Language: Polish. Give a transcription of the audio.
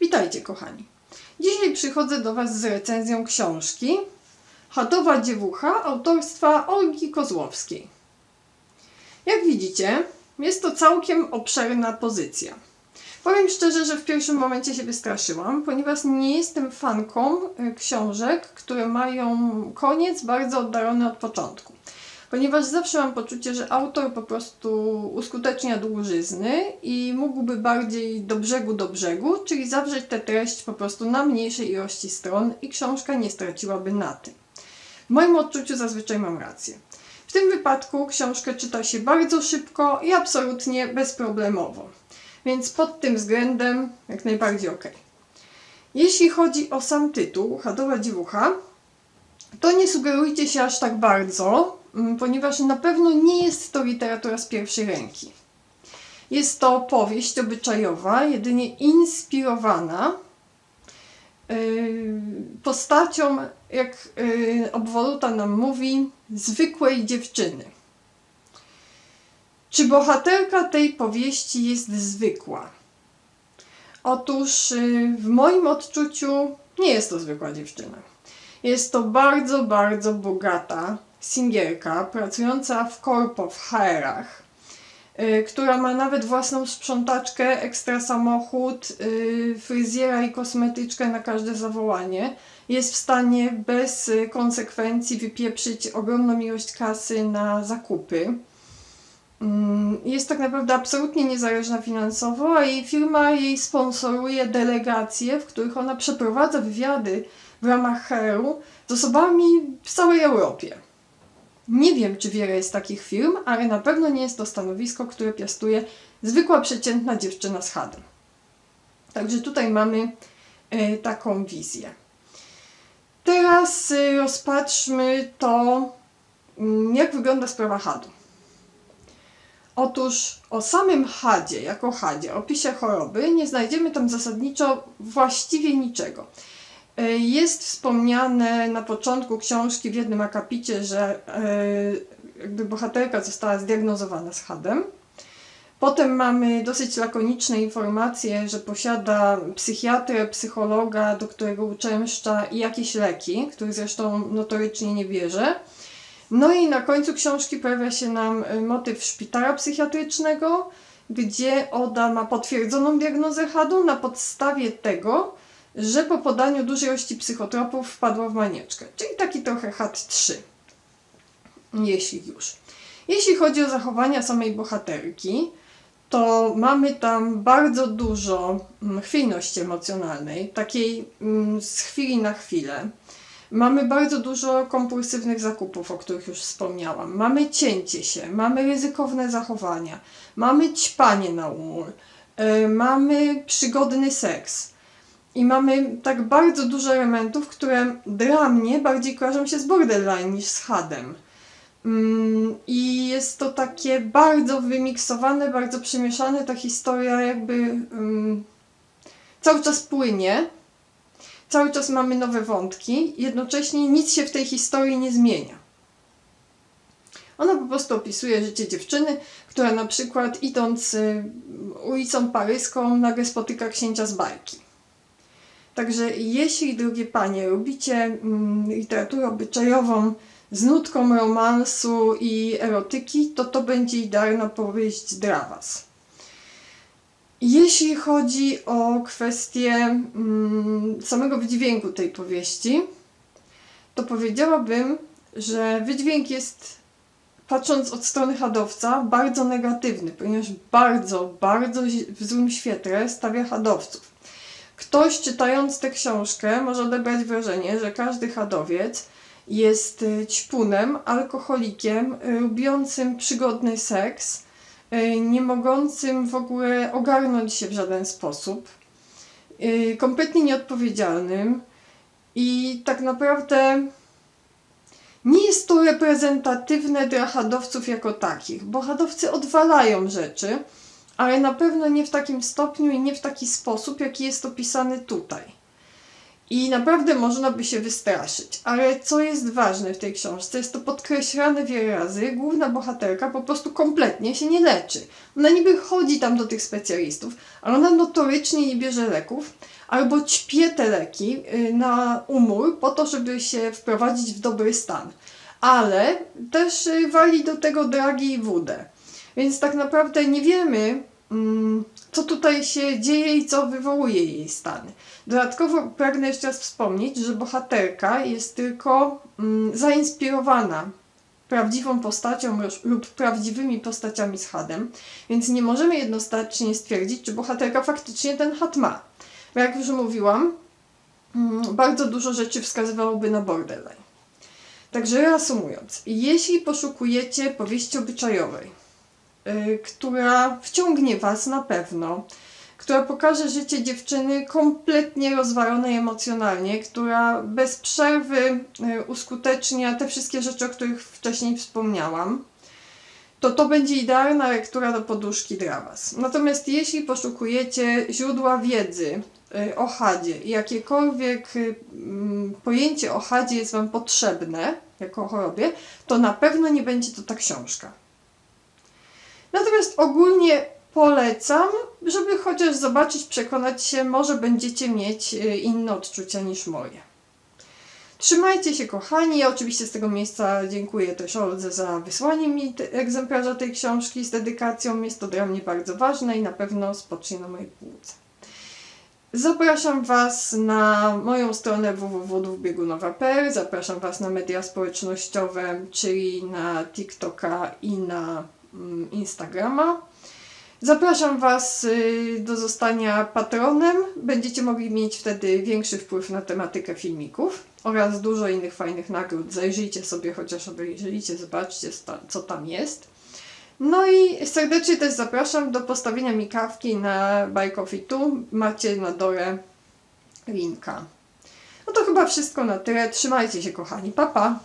Witajcie kochani. Dzisiaj przychodzę do Was z recenzją książki Chatowa dziewucha autorstwa Olgi Kozłowskiej. Jak widzicie, jest to całkiem obszerna pozycja. Powiem szczerze, że w pierwszym momencie się wystraszyłam, ponieważ nie jestem fanką y, książek, które mają koniec bardzo oddalony od początku. Ponieważ zawsze mam poczucie, że autor po prostu uskutecznia dłużyzny i mógłby bardziej do brzegu do brzegu, czyli zawrzeć tę treść po prostu na mniejszej ilości stron i książka nie straciłaby na tym. W moim odczuciu zazwyczaj mam rację. W tym wypadku książkę czyta się bardzo szybko i absolutnie bezproblemowo. Więc pod tym względem jak najbardziej ok. Jeśli chodzi o sam tytuł, Chadowa Dziewucha, to nie sugerujcie się aż tak bardzo, mm, ponieważ na pewno nie jest to literatura z pierwszej ręki. Jest to powieść obyczajowa, jedynie inspirowana yy, postacią, jak yy, obwoluta nam mówi, zwykłej dziewczyny. Czy bohaterka tej powieści jest zwykła? Otóż yy, w moim odczuciu nie jest to zwykła dziewczyna. Jest to bardzo, bardzo bogata singielka pracująca w korpo w HR-ach, yy, która ma nawet własną sprzątaczkę, ekstra samochód, yy, fryzjera i kosmetyczkę na każde zawołanie. Jest w stanie bez y, konsekwencji wypieprzyć ogromną ilość kasy na zakupy. Mm, Jest tak naprawdę absolutnie niezależna finansowo, a jej firma jej sponsoruje delegacje, w których ona przeprowadza wywiady w ramach HR-u z osobami w całej Europie. Nie wiem, czy wiele jest takich firm, ale na pewno nie jest to stanowisko, które piastuje zwykła przeciętna dziewczyna z hadem. Także tutaj mamy e, taką wizję. Teraz e, rozpatrzmy to, mm, jak wygląda sprawa hadu. Otóż o samym hadzie, jako hadzie, opisie choroby, nie znajdziemy tam zasadniczo właściwie niczego. E, Jest wspomniane na początku książki w jednym akapicie, że e, jakby bohaterka została zdiagnozowana z hadem. Potem mamy dosyć lakoniczne informacje, że posiada psychiatrę, psychologa, do którego uczęszcza i jakieś leki, których zresztą notorycznie nie bierze. No i na końcu książki pojawia się nam y, motyw szpitala psychiatrycznego, gdzie Oda ma potwierdzoną diagnozę hadu na podstawie tego, że po podaniu dużej ilości psychotropów wpadła w manieczkę. Czyli taki trochę had 3. Jeśli już. Jeśli chodzi o zachowania samej bohaterki, to mamy tam bardzo dużo mm, chwiejności emocjonalnej, takiej mm, z chwili na chwilę. Mamy bardzo dużo kompulsywnych zakupów, o których już wspomniałam. Mamy cięcie się, mamy ryzykowne zachowania, mamy ćpanie na umór, yy, mamy przygodny seks. I mamy tak bardzo dużo elementów, które dla mnie bardziej kojarzą się z borderline niż z hadem. Mm, I jest to takie bardzo wymiksowane, bardzo przemieszane. Ta historia jakby mm, cały czas płynie. Cały czas mamy nowe wątki, jednocześnie nic się w tej historii nie zmienia. Ona po prostu opisuje życie dziewczyny, która na przykład idąc y, ulicą paryską nagle spotyka księcia z bajki. Także jeśli, drogie panie, lubicie mm, literaturę obyczajową z nutką romansu i erotyki, to to będzie idealna powieść dla was. Jeśli chodzi o kwestię mm, samego wydźwięku tej powieści, to powiedziałabym, że wydźwięk jest, patrząc od strony hadowca, bardzo negatywny, ponieważ bardzo, bardzo w złym świetle stawia hadowców. Ktoś czytając tę książkę może odebrać wrażenie, że każdy hadowiec jest y, ćpunem, alkoholikiem, y, lubiącym przygodny seks, y, nie mogącym w ogóle ogarnąć się w żaden sposób, kompletnie nieodpowiedzialnym i tak naprawdę nie jest to reprezentatywne dla hadowców jako takich, bo hadowcy odwalają rzeczy, ale na pewno nie w takim stopniu i nie w taki sposób, jaki jest opisany tutaj. I naprawdę można by się wystraszyć. Ale co jest ważne w tej książce, jest to podkreślane wiele razy, główna bohaterka po prostu kompletnie się nie leczy. Ona niby chodzi tam do tych specjalistów, ale ona notorycznie nie bierze leków, albo ćpie te leki y, na umór po to, żeby się wprowadzić w dobry stan. Ale też y, wali do tego dragi i wódę. Więc tak naprawdę nie wiemy, mm, co tutaj się dzieje i co wywołuje jej stany. Dodatkowo pragnę jeszcze raz wspomnieć, że bohaterka jest tylko mm, zainspirowana prawdziwą postacią lub- prawdziwymi postaciami z hadem, więc nie możemy jednoznacznie stwierdzić, czy bohaterka faktycznie ten had ma. Bo jak już mówiłam, mm, bardzo dużo rzeczy wskazywałoby na borderline. Także reasumując, jeśli poszukujecie powieści obyczajowej, która wciągnie Was na pewno, która pokaże życie dziewczyny kompletnie rozwalonej emocjonalnie, która bez przerwy y, uskutecznia te wszystkie rzeczy, o których wcześniej wspomniałam, to to będzie idealna lektura do poduszki dla Was. Natomiast jeśli poszukujecie źródła wiedzy y, o chadzie i jakiekolwiek y, mm, pojęcie o chadzie jest Wam potrzebne jako chorobie, to na pewno nie będzie to ta książka. Natomiast ogólnie polecam, żeby chociaż zobaczyć, przekonać się, może będziecie mieć y, inne odczucia niż moje. Trzymajcie się kochani, ja oczywiście z tego miejsca dziękuję też Oldze za wysłanie mi te, egzemplarza tej książki z dedykacją, jest to dla mnie bardzo ważne i na pewno spocznie na mojej półce. Zapraszam Was na moją stronę www.biegunowa.pl, zapraszam Was na media społecznościowe, czyli na TikToka i na Instagrama. Zapraszam Was y, do zostania patronem. Będziecie mogli mieć wtedy większy wpływ na tematykę filmików oraz dużo innych fajnych nagród. Zajrzyjcie sobie, chociaż obejrzyjcie, zobaczcie co tam jest. No i serdecznie też zapraszam do postawienia mi kawki na Buy Tu. Macie na dole linka. No to chyba wszystko na tyle. Trzymajcie się kochani. Pa, pa!